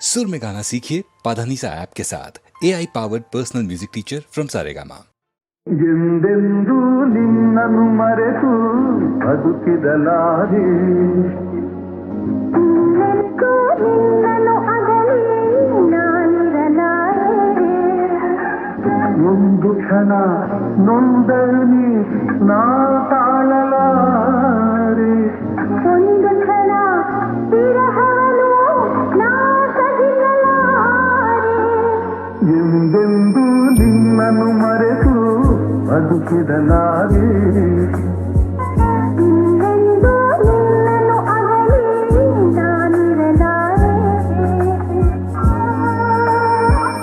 सुर में गाना सीखिए पाधानीसा ऐप के साथ A I powered personal music teacher from Saregama ಎಂದೆಂದೂ ನಿನ್ನನ್ನು ಮರೆತು ಬದುಕಿದಲಾರೆ ನಿನ್ನಕ್ಕೂ ನಿನ್ನನು ಅಗಲಿ ನಾನಿರಲಾರೆ ಒಂದು ಕ್ಷಣ ನೊಂದನಿ ನಾ ತಾಳಲಾರೆ ಬದುಕಿದಲಾರೆ ಇನ್ನೆಂದೂ ನಿನ್ನನು ಅಗಲಿ ನಾನಿರಲಾರೆ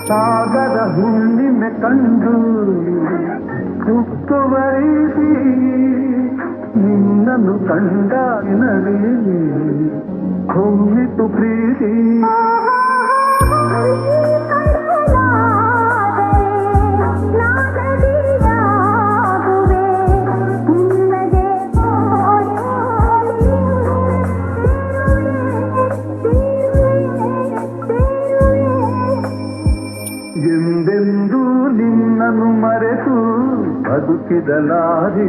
ಸಾಗರ ಹುಣ್ಣಿಮೆ ಕಂಡು ಸುತ್ತುವರಿಸಿ ನಿನ್ನನ್ನು ಕಂಡಾಗಿನಲಿ ಹೊಮ್ಮಿತು ಪ್ರೀತಿ ಎಂದೆಂದೂ ನಿನ್ನನ್ನು ಮರೆತು ಬದುಕಿದಲಾರೆ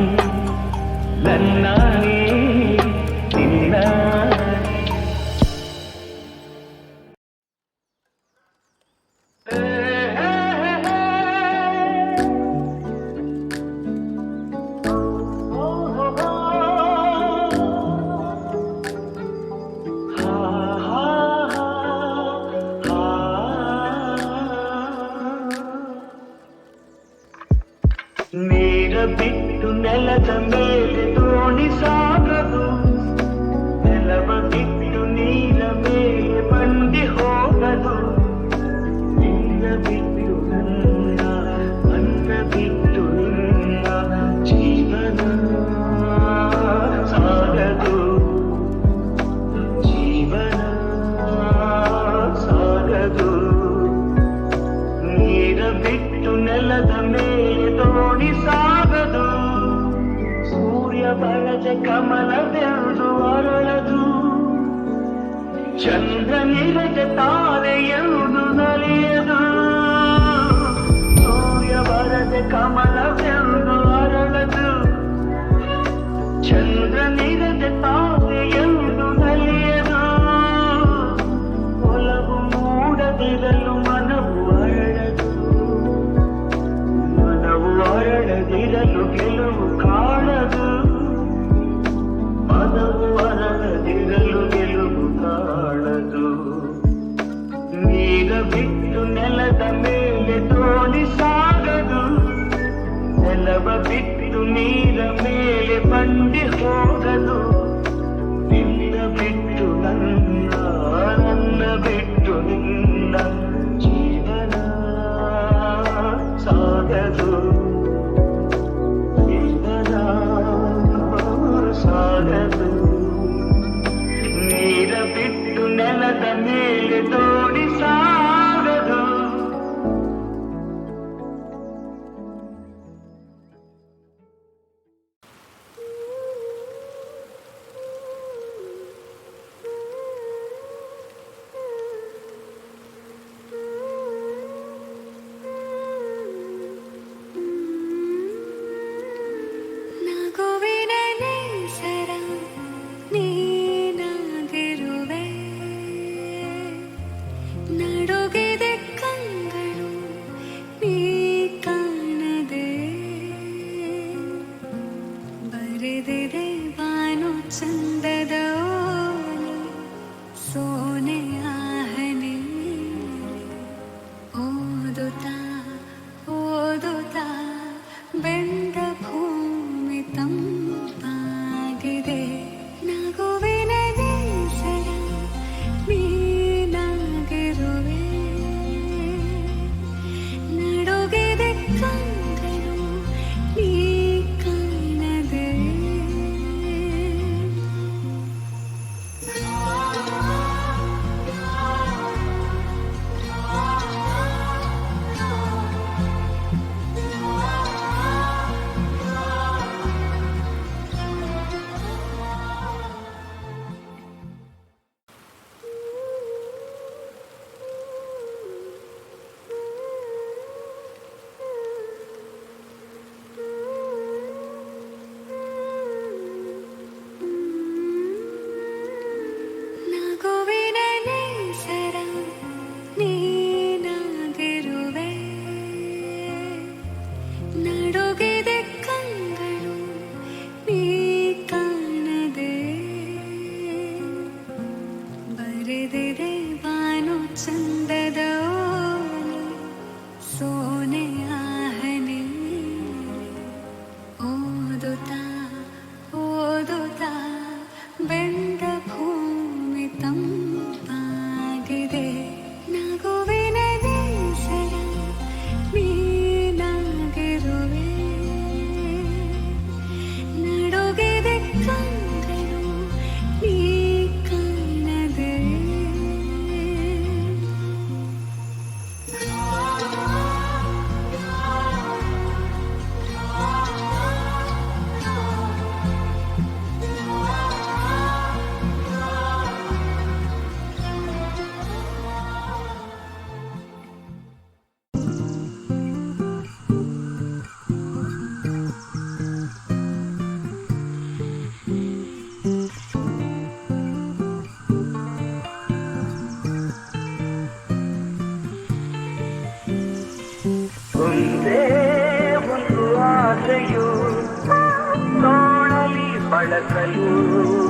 you.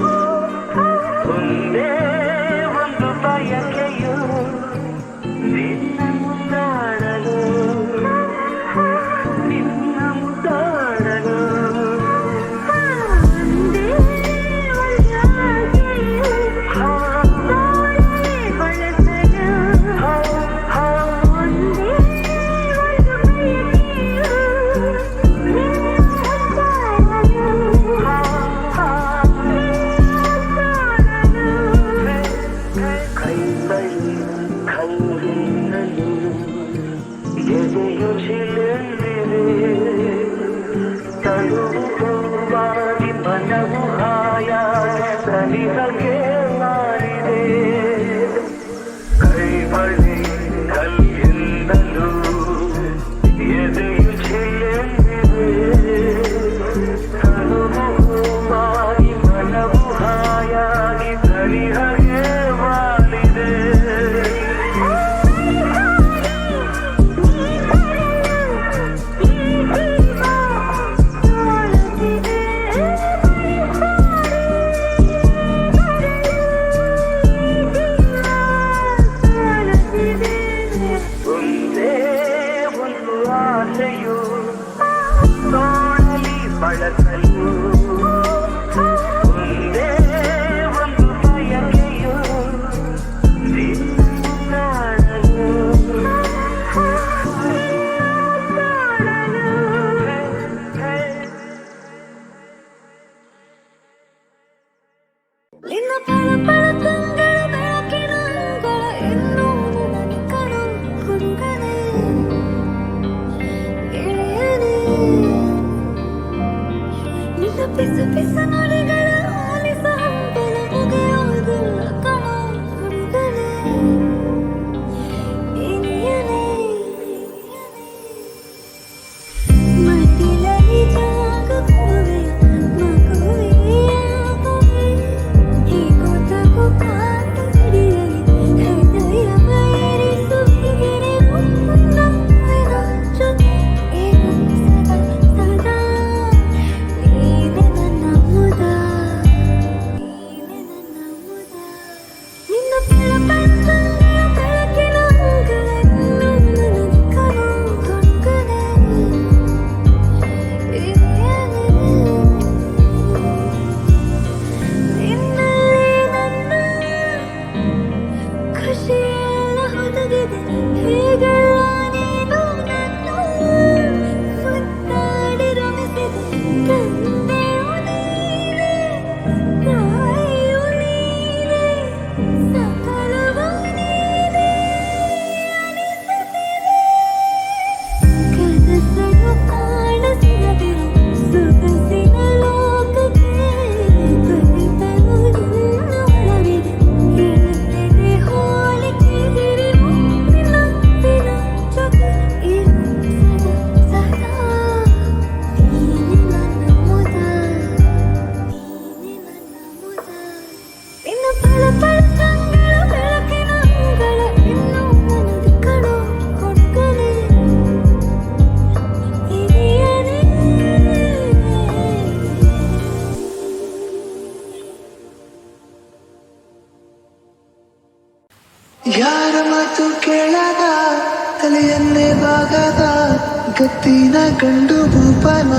ಕತ್ತಿನ ಕಂಡು ಭೂಪಾಲ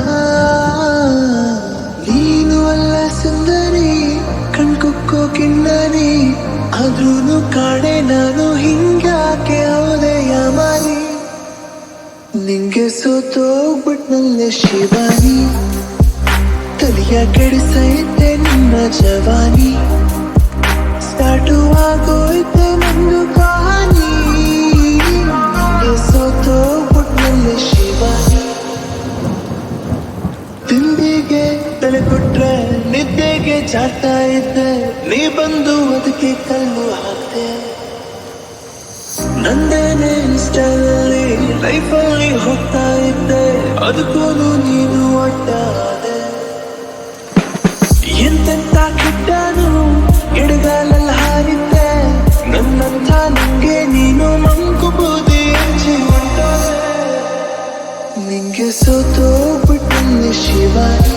ನೀನು ಅಲ್ಲ ಸುಂದರಿ, ಕಣ್ಕುಕ್ಕೋ ಕಿಂಡರಿ ಆದ್ರೂ ಕಾಡೆ ನಾನು ಹಿಂಗಾಕೆ ಹೋದೆ ಯಮಾನಿ. ನಿಂಗೆ ಸೋತೋಗ್ಬಿಟ್ನಲ್ಲ ಶಿವಾನಿ. ತಲೆಯ ಕೆಡಿಸೈತೆ ನಿನ್ನ ಜವಾನಿ. ಹೀಗೆ ಜಾಡ್ತಾ ಇದ್ದೆ. ನೀ ಬಂದು ಅದಕ್ಕೆ ಕಲ್ಲು ಹಾಕ್ತೆ ನಂದೇನೆ ಇಷ್ಟದಲ್ಲಿ ಲೈಫಲ್ಲಿ ಹೋಗ್ತಾ ಇದ್ದೆ. ಅದಕ್ಕೂ ನೀನು ಒಟ್ಟಾದೆ ಎಂತೆಂತ ಕೆಟ್ಟನು ಎಡಗಾಲಲ್ಲಿ ಹಾರಿದ್ದೆ ನನ್ನಂತ ನಂಗೆ ನೀನು ಮಂಕುಬೋದಿ ಹಚ್ಚಿ ನಿಂಗೆ ಸೋತೋಗ್ಬಿಟ್ಟು ಶಿವಾನಿ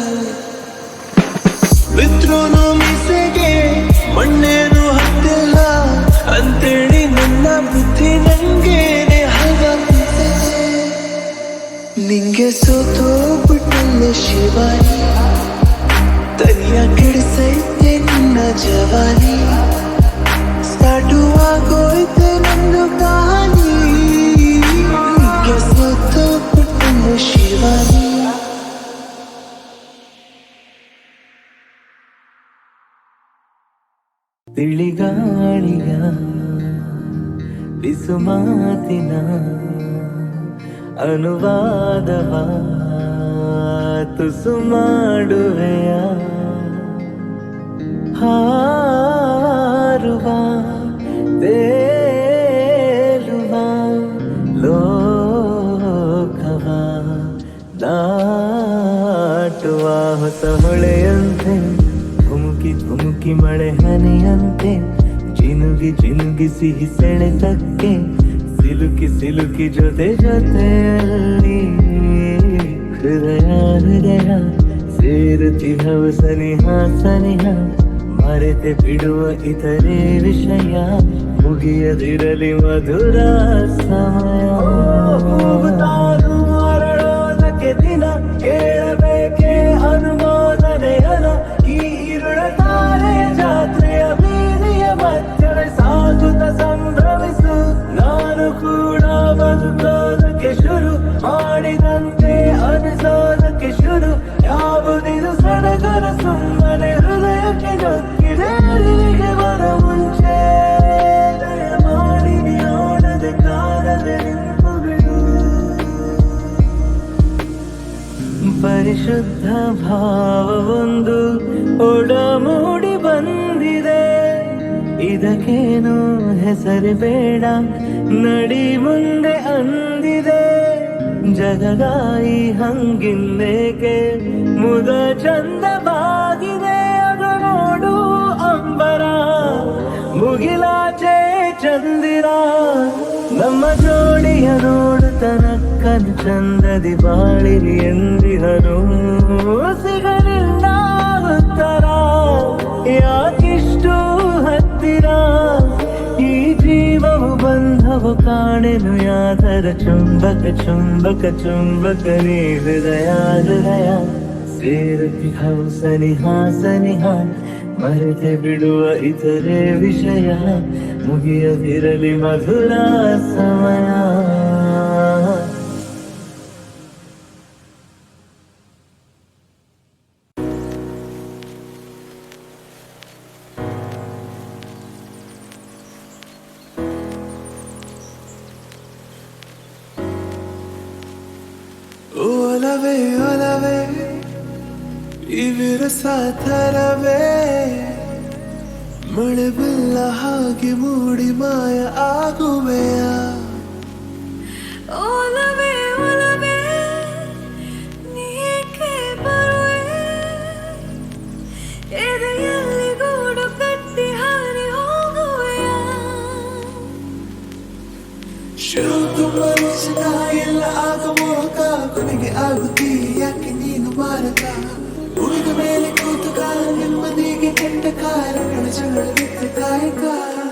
ಬಿದ್ರೂನು ಮೀಸೆಗೆ ಮಣ್ಣೇನು ಹತ್ತಿಲ್ಲ. ಅಂತೇಳಿ ನನ್ನ ಬುದ್ಧಿ ನಂಗೇನೆ ಹಲ್ವಾಗ್ತಿದೆ ನಿಂಗೆ ಸೋತೋಗ್ಬಿಟ್ಟೆ ಶಿವಾನಿ. ತನಿಯ ಕೆಡಿಸೈತೆ ನಿನ್ನ ಜವಾನಿ. ಸ್ಟಾರ್ಟು ಆಗೋಯ್ತೆ ನಂದು ಕಹಾನಿ ನಿಂಗೆ ಸೋತೋಗ್ಬಿಟ್ಟೆ ಶಿವಾನಿ. ಬಿಸು ಮಾತಿನ ಅನುವಾದವ ತುಸು ಮಾಡುವೆಯ ಹಾರುವ, ತೇಲುವ, ಲೋಕವ ದಾಟುವ ಹೊಸ ಹೊಳೆಯಂತೆ ಕುಮುಕಿ ಧುಮುಕಿ ಮಳೆ ಹನಿಯಂತೆ ಜಿನುಗಿ ಜಿನುಗಿ ಸಿಹಿ ಸೆಳೆತಕ್ಕೆ ಸಿಲುಕಿ ಸಿಲುಕಿ ಜೊತೆ ಜೊತೆಯಲ್ಲಿ ಹೃದಯ ಹೃದಯ ಸೇರುತ್ತಿಹವು ಸನಿಹ ಸನಿಹ, ಮರೆತೆ ಬಿಡುವ ಇತರೆ ವಿಷಯ ಮುಗಿಯದಿರಲಿ ಮಧುರ ಸಮಯ. ಭಾವವೊಂದು ಒಡಮೂಡಿ ಬಂದಿದೆ. ಇದಕ್ಕೇನು ಹೆಸರು ಬೇಡ, ನಡಿ ಮುಂದೆ ಅಂದಿದೆ. ಜಗದಾಯಿ ಹಂಗಿನ್ನೇಕೆ, ಮುದ ಚಂದವಾಗಿದೆ ಅದು ನೋಡು ಅಂಬರ. ಮುಗಿಲಾಚೆ ಚಂದಿರ. ನಮ್ಮ ಜೋಡಿಯ ನೋಡುತ್ತನಕ್ಕನು ಚಂದದಿ ಬಾಳಿರಿ ಎಂದಿಹನು ಸಿಗಲಿಲ್ಲ ಉತ್ತರ ಯಾಕಿಷ್ಟು ಹತ್ತಿರ ಈ ಜೀವವು ಬಂಧವು ಕಾಣೆನು ಯಾದರ ಚುಂಬಕ ಚುಂಬಕ ಚುಂಬಕ ನೀ ಹೃದಯ ಹೃದಯ ಸೇರತಿ ಹೌ ಸನಿಹ ಸನಿಹ ಮರೆತೆ ಬಿಡುವ ಇತರೆ ವಿಷಯ ಮುಗಿಯದಿರಲಿ ಮಧುರ ಸಮಯ. ಥರವೇ ಬಿಲ್ಲ ಹಾಗೆ ಮೂಡಿ ಮಾಯ ಆಗುವೆಯ? ಒಲವೇ ಒಲವೇ ನೀಕೆ ಬರುವೆ? ಎದೆಯಲ್ಲಿ ಗೂಡು ಕಟ್ಟಿ ಹಾರಿ ಹೋಗುವೆಯ? ಎಲ್ಲ ಕೊನೆಗೆ ಆಗುತ್ತೀ? ಯಾಕೆ ನೀನು ಮಾರಕ? ಉಳಿದ ಮೇಲೆ ಕೂತು ಕಾಲ ಕೆಟ್ಟ വീട്ടുകാരും കായക്കാർ